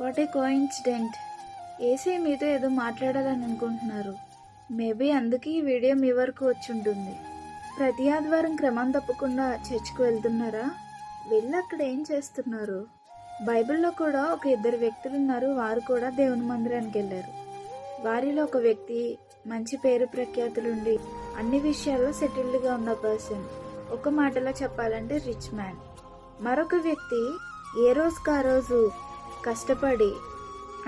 What a coincident AC మీతో ఏదో మాట్లాడాలని అనుకుంటున్నారు. మేబీ అందుకే ఈ వీడియో మీ వరకు వచ్చి ఉంటుంది. ప్రతి ఆదివారం క్రమం తప్పకుండా చర్చికి వెళ్తున్నారా? వెళ్ళి అక్కడ ఏం చేస్తున్నారు? బైబిల్లో కూడా ఒక ఇద్దరు వ్యక్తులు ఉన్నారు. వారు కూడా దేవుని మందిరానికి వెళ్ళారు. వారిలో ఒక వ్యక్తి మంచి పేరు ప్రఖ్యాతులుండి అన్ని విషయాల్లో సెటిల్డ్గా ఉన్న పర్సన్. ఒక మాటలో చెప్పాలంటే రిచ్ మ్యాన్. మరొక వ్యక్తి ఏ రోజుకు ఆ రోజు కష్టపడి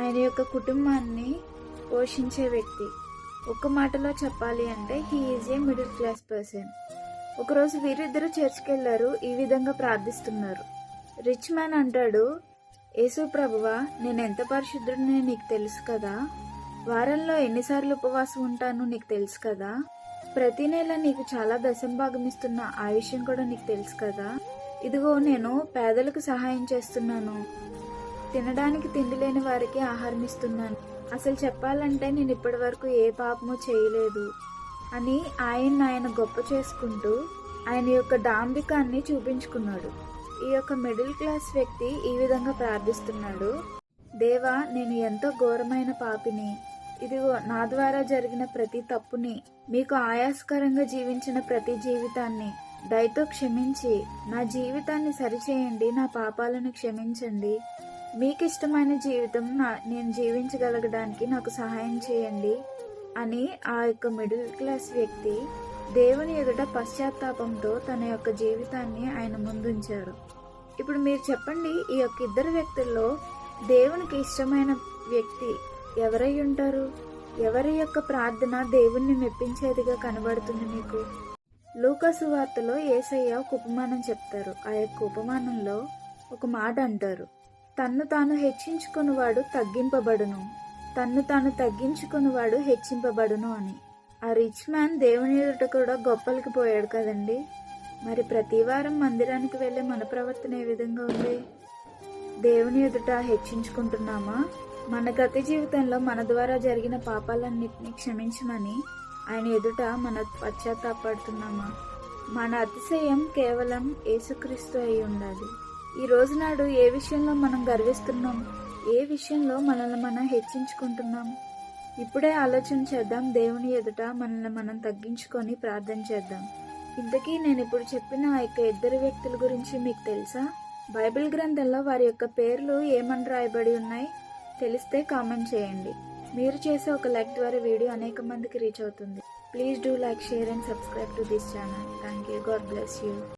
ఆయన యొక్క కుటుంబాన్ని పోషించే వ్యక్తి. ఒక మాటలో చెప్పాలి అంటే he is a middle class person ఒకరోజు వీరిద్దరూ చర్చ్కి వెళ్ళారు ఈ విధంగా ప్రార్థిస్తున్నారు. రిచ్ మ్యాన్ అంటాడు యేసు ప్రభువా నేను ఎంత పరిశుద్ధుడిని నీకు తెలుసు కదా? వారంలో ఎన్నిసార్లు ఉపవాసం ఉంటాను నీకు తెలుసు కదా? ప్రతి నెల నీకు చాలా దశంభాగం ఇస్తున్న ఆ విషయం కూడా నీకు తెలుసు కదా? ఇదిగో నేను పేదలకు సహాయం చేస్తున్నాను. తినడానికి తిండి లేని వారికి ఆహారం ఇస్తున్నాను అసలు చెప్పాలంటే నేను ఇప్పటి వరకు ఏ పాపము చేయలేదు. అని ఆయన ఆయన గొప్ప చేసుకుంటూ ఆయన యొక్క డాంబికాన్ని చూపించుకున్నాడు. ఈ యొక్క మిడిల్ క్లాస్ వ్యక్తి ఈ విధంగా ప్రార్థిస్తున్నాడు. దేవా నేను ఎంతో ఘోరమైన పాపిని. ఇదిగో నా ద్వారా జరిగిన ప్రతి తప్పుని మీకు ఆయాస్కరంగా జీవించిన ప్రతి జీవితాన్ని దయతో క్షమించి నా జీవితాన్ని సరిచేయండి నా పాపాలను క్షమించండి. మీకు ఇష్టమైన జీవితం నా నేను జీవించగలగడానికి నాకు సహాయం చేయండి అని ఆ యొక్క మిడిల్ క్లాస్ వ్యక్తి దేవుని ఎదుట పశ్చాత్తాపంతో తన యొక్క జీవితాన్ని ఆయన ముందుంచారు. ఇప్పుడు మీరు చెప్పండి ఈ యొక్క ఇద్దరు వ్యక్తుల్లో దేవునికి ఇష్టమైన వ్యక్తి ఎవరై ఉంటారు? ఎవరి యొక్క ప్రార్థన దేవుణ్ణి మెప్పించేదిగా కనబడుతుంది మీకు? లూకాసు వార్తలో ఏసయ్య ఒక ఉపమానం చెప్తారు. ఆ యొక్క ఉపమానంలో ఒక మాట అంటారు. తన్ను తాను హెచ్చించుకునివాడు తగ్గింపబడును. తన్ను తాను తగ్గించుకునివాడు హెచ్చింపబడును అని. ఆ రిచ్ మ్యాన్ దేవుని ఎదుట కూడా గొప్పలకి పోయాడు కదండి. మరి ప్రతివారం మందిరానికి వెళ్ళే మన ప్రవర్తన ఏ విధంగా ఉంది? దేవుని ఎదుట హెచ్చించుకుంటున్నామా? మన గత జీవితంలో మన ద్వారా జరిగిన పాపాలన్నింటినీ క్షమించమని ఆయన ఎదుట మన పశ్చాత్తాపడుతున్నామా? మన అతిశయం కేవలం యేసుక్రీస్తు అయి ఉండాలి. ఈ రోజు నాడు ఏ విషయంలో మనం గర్విస్తున్నాం? ఏ విషయంలో మనల్ని మనం హెచ్చించుకుంటున్నాం? ఇప్పుడే ఆలోచన చేద్దాం. దేవుని ఎదుట మనల్ని మనం తగ్గించుకొని ప్రార్థన చేద్దాం. ఇంతకీ నేను ఇప్పుడు చెప్పిన ఆ యొక్క ఇద్దరు వ్యక్తుల గురించి మీకు తెలుసా? బైబిల్ గ్రంథంలో వారి యొక్క పేర్లు ఏమని రాయబడి ఉన్నాయి? తెలిస్తే కామెంట్ చేయండి. మీరు చేసే ఒక లైక్ ద్వారా వీడియో అనేక మందికి రీచ్ అవుతుంది. Please do like share and subscribe to this channel. Thank you God bless you.